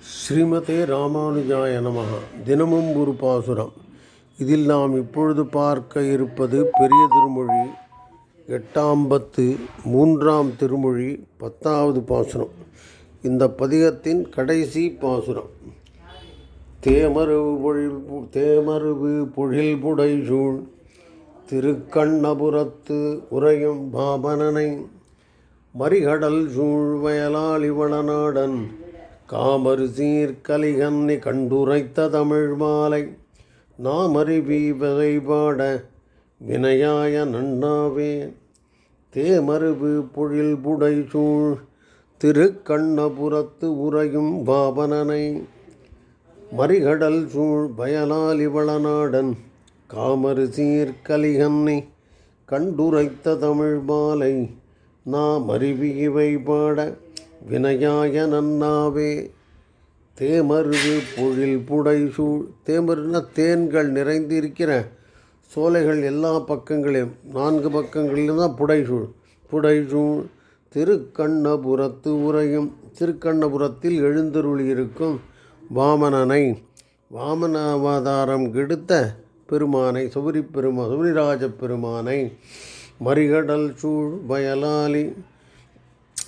ஸ்ரீமதே ராமானுஜாய நமக தினமும் ஒரு பாசுரம். இதில் நாம் இப்பொழுது பார்க்க இருப்பது பெரிய திருமொழி எட்டாம் பத்து மூன்றாம் திருமொழி பத்தாவது பாசுரம். இந்த பதிகத்தின் கடைசி பாசுரம். தேமருவு பொழில் பு- தேமருவு பொழில் புடைசூழ் திருக்கண்ணபுரத்து உறையும் பாபனனை மறிகடல் சூழ் வயலாளி வளநாடன் காமரு சீர்கலிகன்னி கண்டுரைத்த தமிழ் மாலை. நாமறிவி வகைபாட வினையாய நன்னாவே. தேமருவு பொழில் புடைசூழ் திருக்கண்ணபுரத்து உறையும் பாபனனை மறிகடல் சூழ் பயலாலி வளநாடன் காமரு சீர்கலிகன்னி கண்டுரைத்த தமிழ் மாலை. நாம் அறிவியவை பாட வினையாய நன்னாவே. தேமருது பொழில் புடைசூழ் தேமருனா தேன்கள் நிறைந்திருக்கிற சோலைகள் எல்லா பக்கங்களையும் நான்கு பக்கங்களிலும் தான் புடைசூழ். புடைசூழ் திருக்கண்ணபுரத்து உரையும் திருக்கண்ணபுரத்தில் எழுந்தருளியிருக்கும் வாமனனை. வாமன அவதாரம் கெடுத்த பெருமானை சுபரி பெருமா சுபரிராஜ பெருமானை மறிகடல் சூழ் வயலாலி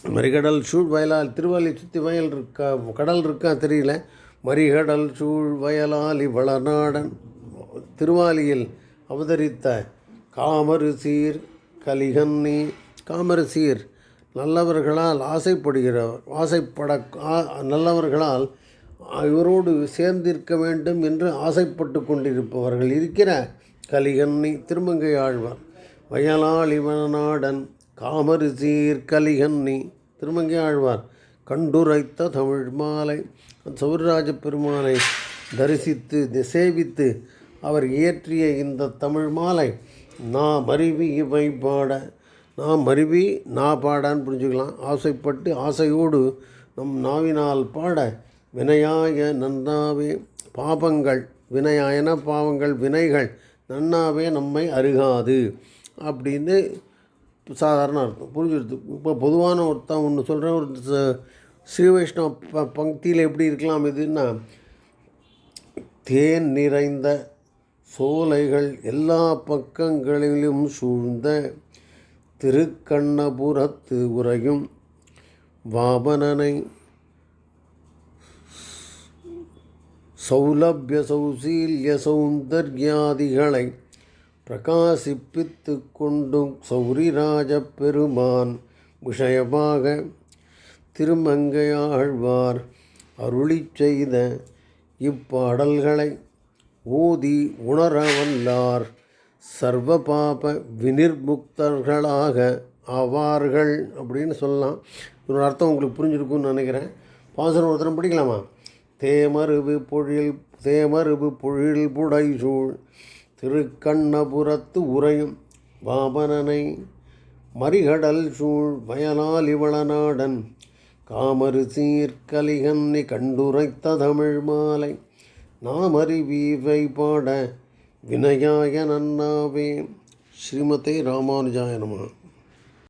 மறிகடல் சூழ் வயலால் திருவாலி சுற்றி வயல் இருக்கா கடல் இருக்கா தெரியல. மறிகடல் சூழ் வயலாலி வளநாடன் திருவாலியில் அவதரித்த காமரு சீர் கலிகன்னி காமரு சீர் நல்லவர்களால் ஆசைப்படுகிறவர் ஆசைப்பட நல்லவர்களால் இவரோடு சேர்ந்திருக்க வேண்டும் என்று ஆசைப்பட்டு கொண்டிருப்பவர்கள் இருக்கிற கலிகன்னி திருமங்கை ஆழ்வார். வயலாளி வனநாடன் காமரு சீர் கலிகன்னி திருமங்கை ஆழ்வார் கண்டுரைத்த தமிழ் மாலை. சௌரராஜ பெருமானை தரிசித்து திசேவித்து அவர் இயற்றிய இந்த தமிழ் மாலை நாம் அருவி இவை பாட நாம் அருவி நா பாடான்னு புரிஞ்சுக்கலாம். ஆசைப்பட்டு ஆசையோடு நம் நாவினால் பாட வினையாய நன்னாவே பாபங்கள் வினையாயன பாவங்கள் வினைகள் நன்னாவே நம்மை அருகாது அப்படின்னு சாதாரண அர்த்தம். புரிஞ்சுடுது இப்போ பொதுவான ஒருத்தன் ஒன்று சொல்கிறேன் ஒரு ஸ்ரீவைஷ்ணவ ஸ்ரீ வைஷ்ணவ ப பங்கியில் எப்படி இருக்கலாம் இதுன்னா தேன் நிறைந்த சோலைகள் எல்லா பக்கங்களிலும் சூழ்ந்த திருக்கண்ணபுரத்து உரையும் வாமனனை சௌலபிய சௌசீல்ய சௌந்தர்யாதிகளை பிரகாசிப்பித்து கொண்டும் சௌரிராஜ பெருமான் விஷயமாக திருமங்கையாழ்வார் அருளிச் செய்த இப்பாடல்களை ஊதி உணர வல்லார் சர்வ பாப வினிர்முக்தர்களாக ஆவார்கள் அப்படின்னு சொல்லலாம். ஒரு அர்த்தம் உங்களுக்கு புரிஞ்சிருக்கும்னு நினைக்கிறேன். பாசனம் ஒருத்தரம் படிக்கலாமா? தேமருவு பொழில் தேமருவு பொழில் புடைசூழ் திருக்கண்ணபுரத்து உறையும் வாமனனை மறிகடல் சூழ் வயலால் இவளநாடன் காமறு சீர்கலிகன்னி கண்டுரைத்த தமிழ் மாலை நாம் அறிவீவை பாட வினயாய நன்னாவே. ஸ்ரீமதே ராமானுஜாய நமः.